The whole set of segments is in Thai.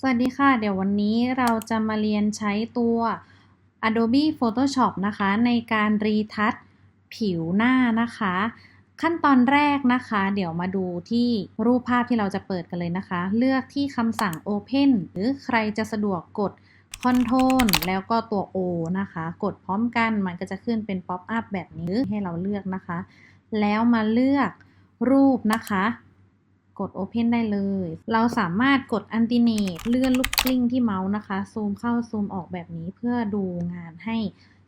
สวัสดีค่ะ เดี๋ยววันนี้เราจะมาเรียนใช้ตัว Adobe Photoshop นะคะ ในการรีทัชผิวหน้านะคะ ขั้นตอนแรกนะคะ เดี๋ยวมาดูที่รูปภาพที่เราจะเปิดกันเลยนะคะ เลือกที่คำสั่ง Open หรือใครจะสะดวกกด Control แล้วก็ตัว O นะคะ กดพร้อมกันมันก็จะขึ้นเป็น Pop up แบบนี้ให้เราเลือกนะคะ แล้วมาเลือกรูปนะคะ กด Open ได้เลย เราสามารถกด a n t i n a t e เลื่อนลูกกลิ้งที่เมาส์นะคะ ซูมเข้าซูมออกแบบนี้เพื่อดูงานให้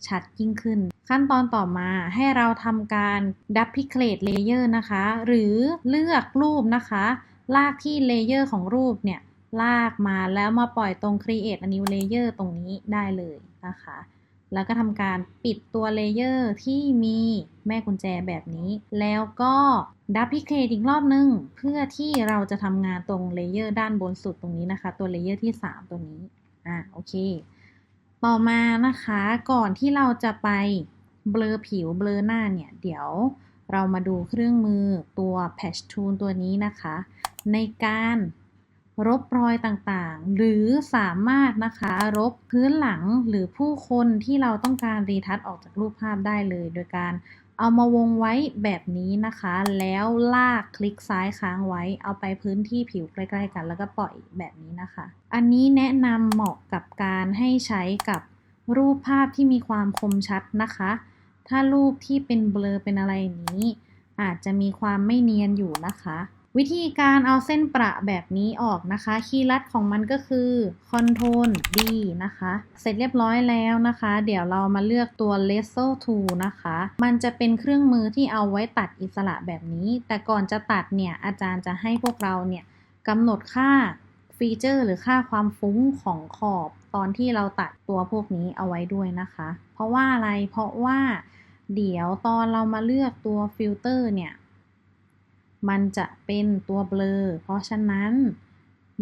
ชัดยิ่งขึ้น ขั้นตอนต่อมาให้เราทำการ Duplicate Layer นะคะ หรือเลือกรูปนะคะ ลากที่เลเยอร์ของรูปเนี่ย ลากมาแล้วมาปล่อยตรง Create a new layer ตรงนี้ได้เลยนะคะ แล้วก็ทำการปิดตัวเลเยอร์ที่มีแม่กุญแจแบบนี้ แล้วก็ดับพิเคทอีกรอบนึง เพื่อที่เราจะทำงานตรงเลเยอร์ด้านบนสุดตรงนี้นะคะ ตัวเลเยอร์ที่ 3 ตัวนี้ อะโอเค ต่อมานะคะก่อนที่เราจะไปเบลอผิวเบลอหน้าเนี่ย เดี๋ยวเรามาดูเครื่องมือตัว Patch Tool ตัวนี้นะคะ ในการ รบรอยต่างๆ หรือสามารถนะคะรบพื้นหลังหรือผู้คนที่เราต้องการรีทัชออกจากรูปภาพได้เลย โดยการเอามาวงไว้แบบนี้นะคะ แล้วลากคลิกซ้ายค้างไว้ เอาไปพื้นที่ผิวใกล้ๆกัน แล้วก็ปล่อยแบบนี้นะคะ อันนี้แนะนำเหมาะกับการให้ใช้กับรูปภาพที่มีความคมชัดนะคะ ถ้ารูปที่เป็นเบลอเป็นอะไรนี้ อาจจะมีความไม่เนียนอยู่นะคะ วิธีการเอาเส้นประแบบนี้ออกนะคะ คีย์ลัดของมันก็คือ Ctrl D นะคะ เสร็จเรียบร้อยแล้วนะคะ เดี๋ยวเรามาเลือกตัว Lasso Tool นะคะ มันจะเป็นเครื่องมือที่เอาไว้ตัดอิสระแบบนี้ แต่ก่อนจะตัดเนี่ย อาจารย์จะให้พวกเราเนี่ยกำหนดค่าฟีเจอร์หรือค่าความฟุ้งของขอบตอนที่เราตัดตัวพวกนี้เอาไว้ด้วยนะคะ เพราะว่าอะไร เพราะว่าเดี๋ยวตอนเรามาเลือกตัวฟิลเตอร์เนี่ย มันจะเป็นตัวเบลอ เพราะฉะนั้น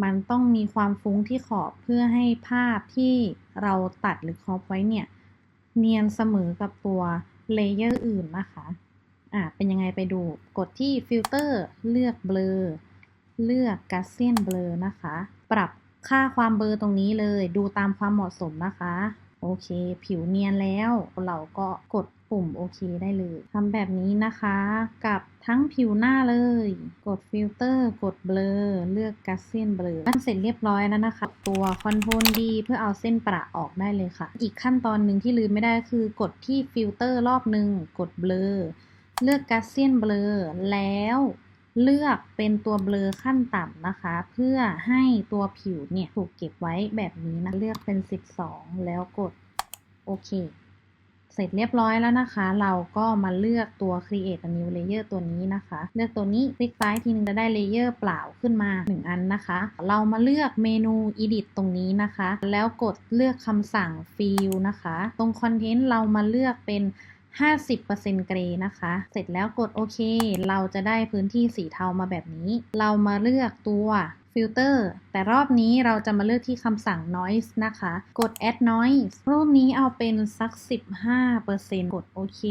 มันต้องมีความฟุ้งที่ขอบเพื่อให้ภาพที่เราตัดหรือครอบไว้เนี่ย เนียนเสมอกับตัวเลเยอร์อื่นนะคะ อ่าเป็นยังไงไปดูกดที่ฟิลเตอร์เลือกเบลอ เลือกกัสเซียนเบลอนะคะ ปรับค่าความเบลอตรงนี้เลย ดูตามความเหมาะสมนะคะ โอเค ผิวเนียนแล้ว เราก็กด ปุ่มโอเคได้เลยทำแบบนี้นะคะกับทั้งผิวหน้าเลย กดฟิลเตอร์ กดเบลอ เลือกกัสเซียนเบลอมันเสร็จเรียบร้อยแล้วนะคะ ตัวคอนโทรลดีเพื่อเอาเส้นประออกได้เลยค่ะ อีกขั้นตอนหนึ่งที่ลืมไม่ได้คือกดที่ฟิลเตอร์รอบหนึ่งกดเบลอ เลือกกัสเซียนเบลอ แล้วเลือกเป็นตัวเบลอขั้นต่ำนะคะ เพื่อให้ตัวผิวเนี่ยถูกเก็บไว้แบบนี้นะ เลือกเป็น 12 แล้วกดโอเค เสร็จเรียบร้อยแล้วนะคะ เราก็มาเลือกตัว create a new layer ตัวนี้นะคะ เลือกตัวนี้คลิกซ้ายทีนึงจะได้เลเยอร์เปล่าขึ้นมา 1 อันนะคะ เรามาเลือกเมนู edit ตรงนี้นะคะ แล้วกดเลือกคำสั่ง fill นะคะ ตรง content เรามาเลือกเป็น50%เกรนะคะ เสร็จแล้วกดโอเค เราจะได้พื้นที่สีเทามาแบบนี้ เรามาเลือกตัว ฟิลเตอร์แต่รอบนี้เราจะมาเลือกที่คำสั่ง noise นะคะ กด add noise รูปนี้เอาเป็นสัก 15%กดโอเค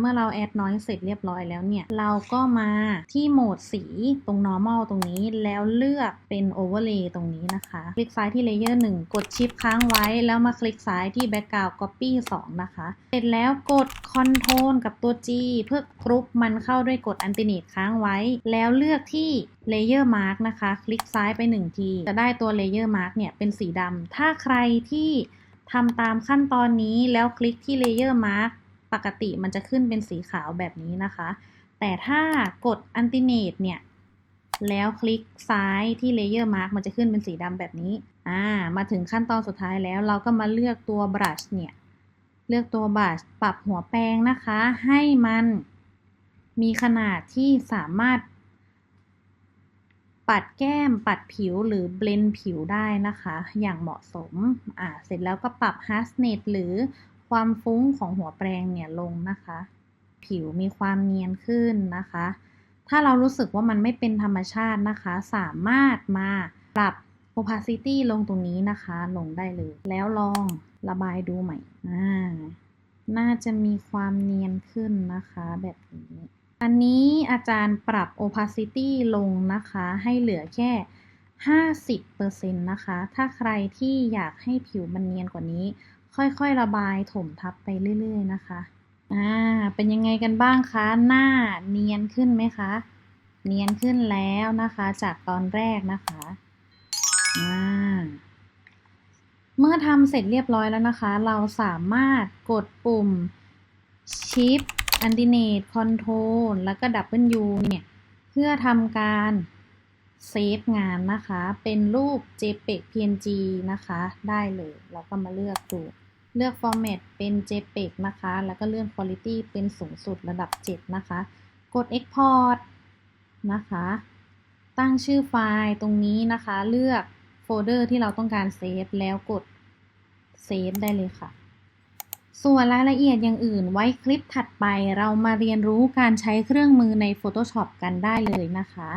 เมื่อเรา add noise เสร็จเรียบร้อยแล้วเนี่ย เราก็มาที่โหมดสีตรง normal ตรงนี้แล้วเลือกเป็น overlay ตรงนี้นะคะ คลิกซ้ายที่ layer 1 กดชิปค้างไว้ แล้วมาคลิกซ้ายที่ background copy 2 นะคะ เสร็จแล้วกด control กับตัว G เพื่อกรุ๊ปมันเข้าด้วยกด alternate ค้างไว้ แล้วเลือกที่ layer mark นะคะ คลิกซ้ายไป 1 ที จะได้ตัว layer mark เนี่ยเป็นสีดำ ถ้าใครที่ทำตามขั้นตอนนี้แล้วคลิกที่ layer mark ปกติมันจะขึ้นเป็นสีขาวแบบนี้นะคะ แต่ถ้ากด alternate เนี่ย แล้วคลิกซ้ายที่ layer mark มันจะขึ้นเป็นสีดำแบบนี้ อ่า มาถึงขั้นตอนสุดท้ายแล้วเราก็มาเลือกตัว brush เนี่ย เลือกตัว brush ปรับหัวแปรงนะคะ ให้มันมีขนาดที่สามารถ ปัดแก้มปัดผิวหรือเบลนผิวได้นะคะ อย่างเหมาะสมอ่าเสร็จแล้วก็ปรับ harshness หรือความฟุ้งของหัวแปรงเนี่ยลงนะคะ ผิวมีความเนียนขึ้นนะคะ ถ้าเรารู้สึกว่ามันไม่เป็นธรรมชาตินะคะ สามารถมาปรับ opacity ลงตรงนี้นะคะ ลงได้เลย แล้วลองระบายดูใหม่อ่าน่าจะมีความเนียนขึ้นนะคะแบบนี้ อันนี้อาจารย์ปรับ opacity ลงนะคะ ให้เหลือแค่ 50%นะคะ ถ้าใครที่อยากให้ผิวมันเนียนกว่านี้ ค่อยๆระบายถมทับไปเรื่อยๆนะคะ อ่า เป็นยังไงกันบ้างคะ หน้าเนียนขึ้นไหมคะ เนียนขึ้นแล้วนะคะ จากตอนแรกนะคะ อ่า เมื่อทำเสร็จเรียบร้อยแล้วนะคะ เราสามารถกดปุ่ม Shift Alternate Control แล้วก็ W เนี่ย เพื่อทำการเซฟงานนะคะ เป็นรูป JPEG PNG นะคะ ได้เลย เราก็มาเลือกดู เลือก Format เป็น JPEG นะคะ แล้วก็เลื่อน Quality เป็นสูงสุดระดับ 7 นะคะ กด Export นะคะ ตั้งชื่อไฟล์ตรงนี้นะคะ เลือกโฟลเดอร์ที่เราต้องการเซฟ แล้วกดเซฟได้เลยค่ะ ส่วนรายละเอียดอย่างอื่นไว้คลิปถัดไปเรามาเรียนรู้การใช้เครื่องมือใน Photoshop กันได้เลยนะคะ